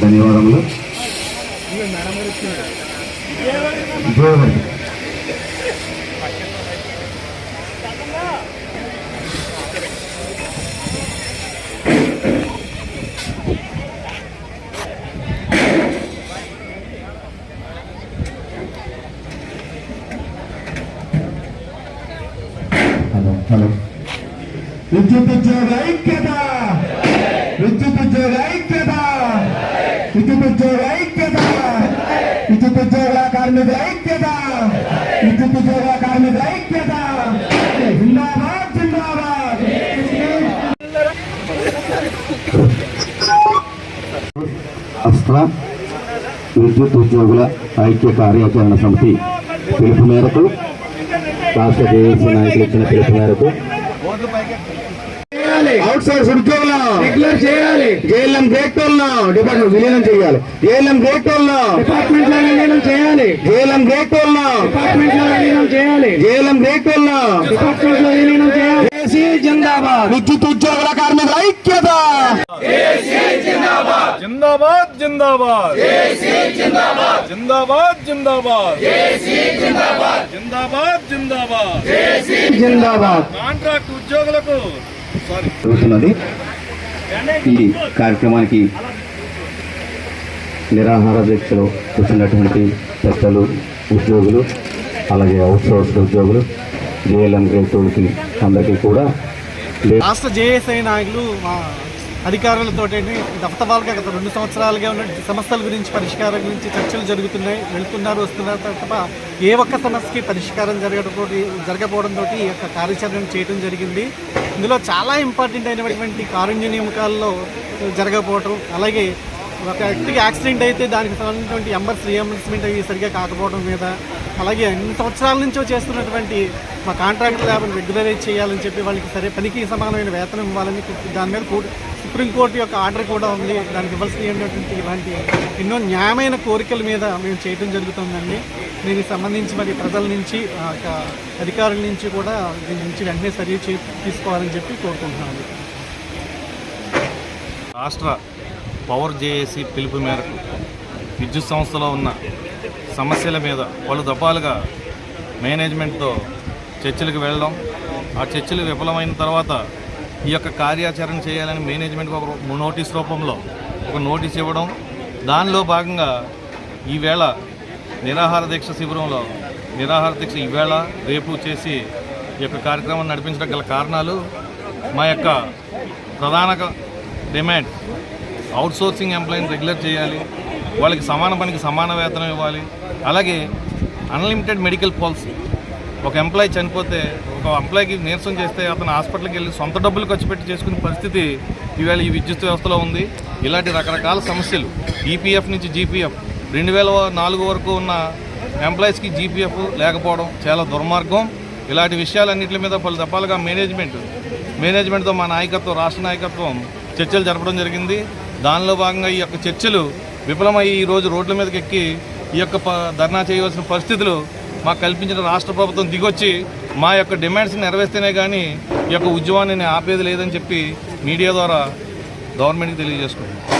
ధన్యవాదములు. Hello hello. విద్యుత్ ఉద్యోగ ఐక్యత! విద్యుత్ ఉద్యోగ ఐక్యత! ఉద్యోగ ఐక్యత. విద్యుత్ ఉద్యోగుల కార్మికుల ఐక్యత. విద్యుత్ ఉద్యోగుల కార్మికుల ఐక్యత. జిందాబాద్ జిందాబాద్. అస్త్ర విద్యుత్ ఉద్యోగుల ఐక్య కార్యాచరణ సమితి పిలుపు మేరకు రాష్ట్ర జేఏసీ నాయకులు ఇచ్చిన పిలుపు మేరకు చేయాలి. అవుట్ సోర్స్ ఉద్యోగులను రెగ్యులర్ చేయాలి. జైలం గ్రేటోళ్ళను డిపార్ట్మెంట్ విలీనం చేయాలి. జైలం గ్రేటోళ్ళను డిపార్ట్మెంట్ విలీనం చేయాలి. జైలం గ్రేటోళ్ళను డిపార్ట్మెంట్ విలీనం చేయాలి. జైలం గ్రేటోళ్ళను డిపార్ట్మెంట్ విలీనం చేయాలి. ఏసీ జిందాబాద్. విద్యుత్ ఉద్యోగుల కార్మిక ఐక్యత. ఏసీ జిందాబాద్. జిందాబాద్ జిందాబాద్. ఏసీ జిందాబాద్. జిందాబాద్ జిందాబాద్. ఏసీ జిందాబాద్. జిందాబాద్ జిందాబాద్. ఏసీ జిందాబాద్. కాంట్రాక్ట్ ఉద్యోగులకు జరుగుతున్నది. ఈ కార్యక్రమానికి నిరాహార దీక్షలో కూర్చున్నటువంటి పెద్దలు ఉద్యోగులు అలాగే అవుట్సోర్స్ ఉద్యోగులు జేఎల్ఎం గ్రేటోళ్ళకి అందరికీ కూడా రాష్ట్ర జేఎస్ఐ నాయకులు మా అధికారులతో దఫతవాలుగా గత రెండు సంవత్సరాలుగా ఉన్న సమస్యల గురించి పరిష్కారం గురించి చర్చలు జరుగుతున్నాయి వెళ్తున్నారు వస్తున్నారు. తప్ప ఏ ఒక్క సమస్యకి పరిష్కారం జరగకపో జరగకపోవడంతో ఈ యొక్క కార్యాచరణ చేయడం జరిగింది. ఇందులో చాలా ఇంపార్టెంట్ అయినటువంటి కారుణ్య నియమకాల్లో జరగకపోవటం అలాగే ఒక వ్యక్తికి యాక్సిడెంట్ అయితే దానికి సంబంధించినటువంటి ఎంబర్స్ రియంబర్స్మెంట్ అవి సరిగ్గా కాకపోవడం మీద అలాగే అన్ని సంవత్సరాల నుంచో చేస్తున్నటువంటి మా కాంట్రాక్ట్ ల్యాబ్ని రెగ్యులరైజ్ చేయాలని చెప్పి వాళ్ళకి సరే పనికి సమానమైన వేతనం ఇవ్వాలని దాని మీద కోర్టు సుప్రీంకోర్టు యొక్క ఆర్డర్ కూడా ఉంది. దానికి ఇవ్వాల్సినటువంటి ఇలాంటి ఎన్నో న్యాయమైన కోరికల మీద మేము చేయడం జరుగుతుందండి. దీనికి సంబంధించి మరి ప్రజల నుంచి అధికారుల నుంచి కూడా దీని నుంచి వెంటనే చర్య చే తీసుకోవాలని చెప్పి కోరుకుంటున్నాను రాష్ట్ర పవర్ జేఏసీ పిలుపు మేరకు విద్యుత్ సంస్థలో ఉన్న సమస్యల మీద పలు దఫాలుగా మేనేజ్మెంట్తో చర్చలకు వెళ్ళడం ఆ చర్చలు విఫలమైన తర్వాత ఈ యొక్క కార్యాచరణ చేయాలని మేనేజ్మెంట్కి ఒక నోటీస్ రూపంలో ఒక నోటీస్ ఇవ్వడం దానిలో భాగంగా ఈవేళ నిరాహార దీక్ష శిబిరంలో నిరాహార దీక్ష ఈవేళ రేపు చేసి ఈ యొక్క కార్యక్రమాన్ని నడిపించడం గల కారణాలు మా యొక్క ప్రధాన డిమాండ్ అవుట్సోర్సింగ్ ఎంప్లాయీని రెగ్యులర్ చేయాలి వాళ్ళకి సమాన పనికి సమాన వేతనం ఇవ్వాలి అలాగే అన్లిమిటెడ్ మెడికల్ పాలసీ ఒక ఎంప్లాయీ చనిపోతే ఒక ఎంప్లాయీకి నీరసం చేస్తే అతను హాస్పిటల్కి వెళ్ళి సొంత డబ్బులు ఖర్చు పెట్టి చేసుకునే పరిస్థితి ఈవేళ ఈ విద్యుత్ వ్యవస్థలో ఉంది. ఇలాంటి రకరకాల సమస్యలు. ఈపీఎఫ్ నుంచి జీపీఎఫ్ రెండు వేల నాలుగు వరకు ఉన్న ఎంప్లాయీస్కి జీపీఎఫ్ లేకపోవడం చాలా దుర్మార్గం. ఇలాంటి విషయాలన్నింటి మీద పలు దఫాలుగా మేనేజ్మెంట్ మేనేజ్మెంట్తో మా నాయకత్వం రాష్ట్ర నాయకత్వం చర్చలు జరపడం జరిగింది. దానిలో భాగంగా ఈ యొక్క చర్చలు విఫలమయ్యి ఈ రోజు రోడ్ల మీదకి ఎక్కి ఈ యొక్క ప- ధర్నా చేయవలసిన పరిస్థితులు మాకు కల్పించిన రాష్ట్ర ప్రభుత్వం దిగొచ్చి మా యొక్క డిమాండ్స్ని నెరవేర్స్తేనే కానీ ఈ యొక్క ఉద్యమాన్ని ఆపేది లేదని చెప్పి మీడియా ద్వారా గవర్నమెంట్కి తెలియజేసుకుంటున్నాను